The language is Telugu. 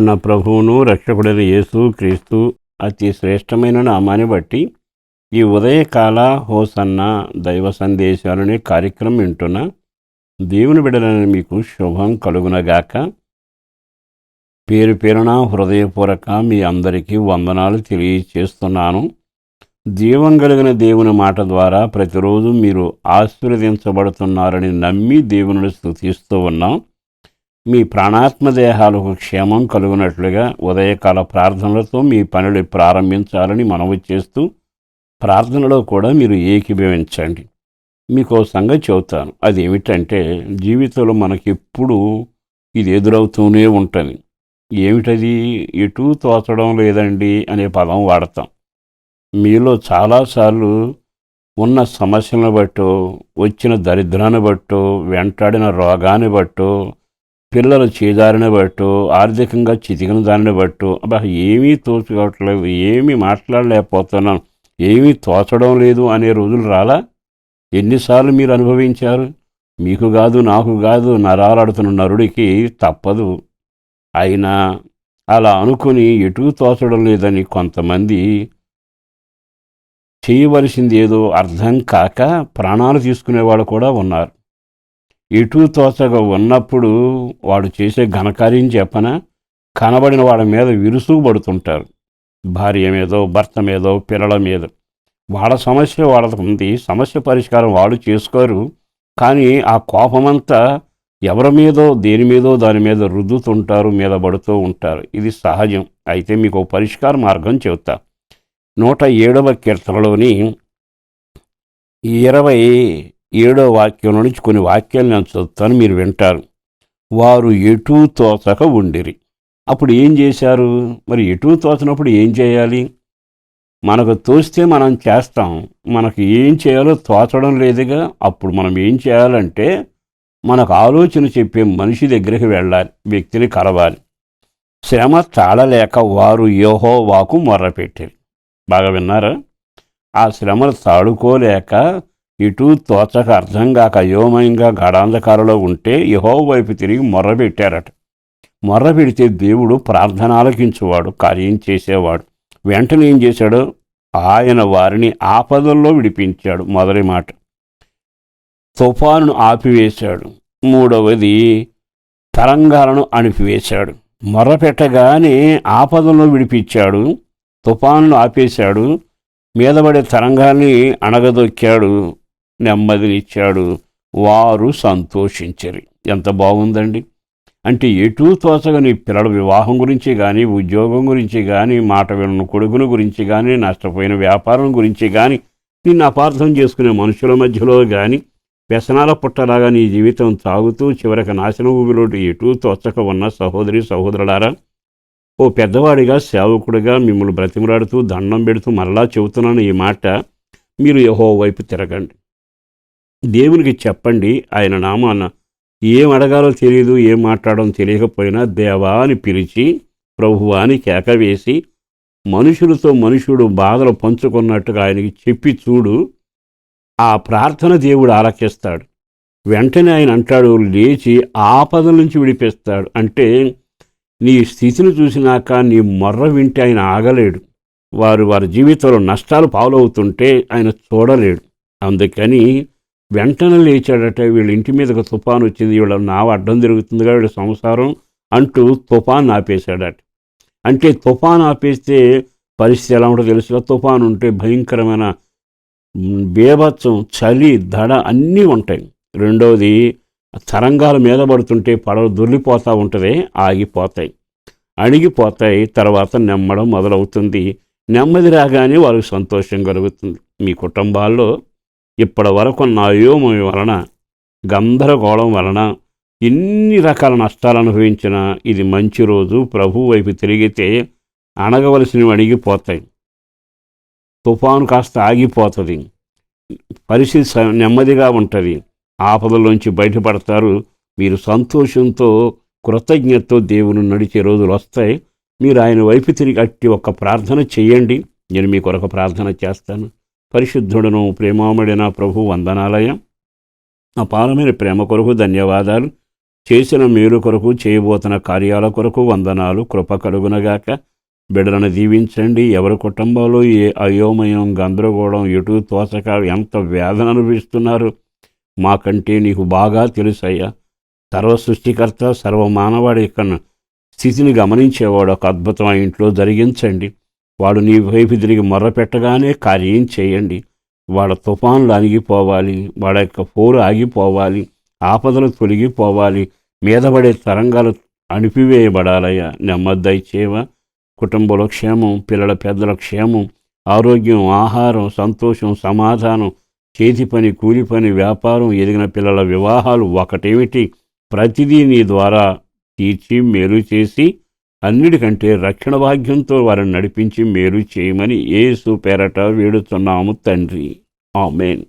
మన ప్రభువును రక్షకుడైన యేసు క్రీస్తు అతి శ్రేష్టమైన నామాన్ని బట్టి ఈ ఉదయకాల హోసన్న దైవ సందేశాలనే కార్యక్రమం వింటున్న. దేవుని బిడలని మీకు శుభం కలుగునగాక. పేరు పేరున హృదయపూర్వక మీ అందరికీ వందనాలు తెలియచేస్తున్నాను. జీవం కలిగిన దేవుని మాట ద్వారా ప్రతిరోజు మీరు ఆశీర్వదించబడుతున్నారని నమ్మి దేవుని స్థుతిస్తూ ఉన్నాం. మీ ప్రాణాత్మదేహాలకు క్షేమం కలుగునట్లుగా ఉదయకాల ప్రార్థనలతో మీ పనులు ప్రారంభించాలని మనవి చేస్తూ ప్రార్థనలో కూడా మీరు ఏకీభవించండి. మీకు సంగతి చెబుతాను. అదేమిటంటే జీవితంలో మనకెప్పుడు ఇది ఎదురవుతూనే ఉంటుంది. ఏమిటది? ఎటు తోచడం లేదండి అనే పదం వాడతాం. మీలో చాలాసార్లు ఉన్న సమస్యలను బట్టో వచ్చిన దరిద్రాన్ని బట్టో వెంటాడిన రోగాన్ని బట్టో పిల్లలు చేదారిని బట్టో ఆర్థికంగా చితికిన దానిని బట్టో అబ్బా ఏమీ తోచుకోవట్లేదు ఏమీ మాట్లాడలేకపోతున్నాను ఏమీ తోచడం లేదు అనే రోజులు రాలా? ఎన్నిసార్లు మీరు అనుభవించారు? మీకు కాదు నాకు కాదు నరాలాడుతున్న నరుడికి తప్పదు. అయినా అలా అనుకుని ఎటు తోచడం లేదని కొంతమంది చేయవలసింది ఏదో అర్థం కాక ప్రాణాలు తీసుకునేవాళ్ళు కూడా ఉన్నారు. ఎటు తోచగా ఉన్నప్పుడు వాడు చేసే ఘనకార్యం చెప్పన కనబడిన వాళ్ళ మీద విరుసుగుపడుతుంటారు భార్య మీదో భర్త మీదో పిల్లల మీద. వాళ్ళ సమస్య వాళ్ళకు ఉంది సమస్య పరిష్కారం వాళ్ళు చేసుకోరు. కానీ ఆ కోపమంతా ఎవరి మీదో దేని మీదో దాని మీద రుద్దుతుంటారు మీద పడుతూ ఉంటారు. ఇది సహజం. అయితే మీకు పరిష్కార మార్గం చెబుతా. నూట ఏడవ కీర్తనలోని ఇరవై ఏడో వాక్యం నుంచి కొన్ని వాక్యాలు నేను చదువుతాను మీరు వింటారు. వారు ఎటూ తోచక ఉండిరి. అప్పుడు ఏం చేశారు? మరి ఎటూ తోచినప్పుడు ఏం చేయాలి? మనకు తోస్తే మనం చేస్తాం. మనకు ఏం చేయాలో తోచడం లేదుగా. అప్పుడు మనం ఏం చేయాలంటే మనకు ఆలోచన చెప్పే మనిషి దగ్గరికి వెళ్ళాలి వ్యక్తిని కలవాలి. శ్రమ తాళలేక వారు యోహో వాకు మొర్రపెట్టారు. బాగా విన్నారా? ఆ శ్రమలు తాడుకోలేక ఇటు తోచక అర్థం కాక అయోమయంగా గాఢాంధకారలో ఉంటే యహో వైపు తిరిగి మొర్రపెట్టారట మొర్రబెడితే దేవుడు ప్రార్థన ఆలకించువాడు కార్యం చేసేవాడు. వెంటనే ఏం చేశాడు? ఆయన వారిని ఆపదల్లో విడిపించాడు. మొదటి మాట. తుఫాను ఆపివేశాడు. మూడవది తరంగాలను అణిపివేశాడు. మొర్రపెట్టగానే ఆపదలో విడిపించాడు. తుఫాను ఆపేశాడు. మీదపడే తరంగాన్ని అణగదొక్కాడు. నెమ్మదినిచ్చాడు. వారు సంతోషించరు. ఎంత బాగుందండి. అంటే ఎటూ తోచగని పిల్లల వివాహం గురించి కానీ ఉద్యోగం గురించి కానీ మాట వినను కొడుకుని గురించి కానీ నష్టపోయిన వ్యాపారం గురించి కానీ నిన్ను అపార్థం చేసుకునే మనుషుల మధ్యలో కానీ వ్యసనాల పుట్టలాగా నీ జీవితం తాగుతూ చివరికి నాశనం ఊబిలోటు ఎటూ తోచక ఉన్న సహోదరి సహోదరులారా ఓ పెద్దవాడిగా సేవకుడిగా మిమ్మల్ని బ్రతిమలాడుతూ దండం పెడుతూ మరలా చెబుతున్నాను ఈ మాట మీరు యహో వైపు తిరగండి. దేవునికి చెప్పండి ఆయన నామాన. ఏం అడగాలో తెలియదు ఏం మాట్లాడడం తెలియకపోయినా దేవా అని పిలిచి ప్రభువా అని కేక వేసి మనుషులతో మనుషుడు బాధలు పంచుకున్నట్టుగా ఆయనకి చెప్పి చూడు ఆ ప్రార్థన దేవుడు ఆలకిస్తాడు. వెంటనే ఆయన అంటాడు లేచి ఆపద నుంచి విడిపిస్తాడు. అంటే నీ స్థితిని చూసినాక నీ మొర్ర వింటే ఆయన ఆగలేడు. వారు వారి జీవితంలో నష్టాలు పాలవుతుంటే ఆయన చూడలేడు. అందుకని వెంటనే లేచాడట వీళ్ళ ఇంటి మీదకి తుఫాను వచ్చింది వీళ్ళ నావ అడ్డం తిరుగుతుందిగా వీళ్ళ సంసారం అంటూ తుఫాన్ ఆపేశాడట. అంటే తుఫాన్ ఆపేస్తే పరిస్థితి ఎలా ఉంటుందో తెలుసుగా. తుఫాన్ ఉంటే భయంకరమైన బేభత్సం చలి దడ అన్నీ ఉంటాయి. రెండవది తరంగాల మీద పడుతుంటే పడవ దొర్లిపోతూ ఉంటుంది ఆగిపోతాయి. అణిగిపోతాయి తర్వాత నెమ్మడం మొదలవుతుంది. నెమ్మది రాగానే వారికి సంతోషం కలుగుతుంది. మీ కుటుంబాల్లో ఇప్పటి వరకు ఉన్న వలన గందరగోళం వలన ఎన్ని రకాల నష్టాలు అనుభవించిన ఇది మంచి రోజు ప్రభు వైపు తిరిగితే అణగవలసినవి అడిగిపోతాయి తుఫాను కాస్త ఆగిపోతుంది. పరిస్థితి స- నెమ్మదిగా ఉంటుంది. ఆపదలోంచి బయటపడతారు. మీరు సంతోషంతో కృతజ్ఞతతో దేవుని నడిచే రోజులు వస్తాయి. మీరు ఆయన వైపు తిరిగి అట్టి ఒక ప్రార్థన చేయండి. నేను మీ కొరకు ప్రార్థన చేస్తాను. పరిశుద్ధుడను ప్రేమామడిన ప్రభు వందనాలయం. అపారమైన ప్రేమ కొరకు ధన్యవాదాలు. చేసిన మేలు కొరకు చేయబోతున్న కార్యాల కొరకు వందనాలు. కృప కలుగునగాక. బిడ్డలను దీవించండి. ఎవరి కుటుంబంలో ఏ అయోమయం గందరగోళం ఎటు తోచక ఎంత వేదన అనుభవిస్తున్నారు? మాకంటే నీకు బాగా తెలుసయ్యా. సర్వ సృష్టికర్త సర్వ మానవాడి యొక్క స్థితిని గమనించేవాడు ఒక అద్భుతం ఆ ఇంట్లో జరిగించండి. వాడు నీ వైపు తిరిగి మొర్రపెట్టగానే కార్యం చేయండి. వాళ్ళ తుఫాన్లు అణిగిపోవాలి వాళ్ళ యొక్క పోరు ఆగిపోవాలి ఆపదలు తొలగిపోవాలి మీద పడే తరంగాలు అణిపివేయబడాలయ్యా. నెమ్మది చేవ కుటుంబంలో క్షేమం పిల్లల పెద్దల క్షేమం ఆరోగ్యం ఆహారం సంతోషం సమాధానం చేతి పని కూలి పని వ్యాపారం ఎదిగిన పిల్లల వివాహాలు ఒకటేమిటి? ప్రతిదీ నీ ద్వారా తీర్చి మేలు చేసి అన్నిటికంటే రక్షణ భాగ్యంతో వారిని నడిపించి మేలు చేయమని ఏసు పేరట వేడుతున్నాము తండ్రి. ఆమెన్.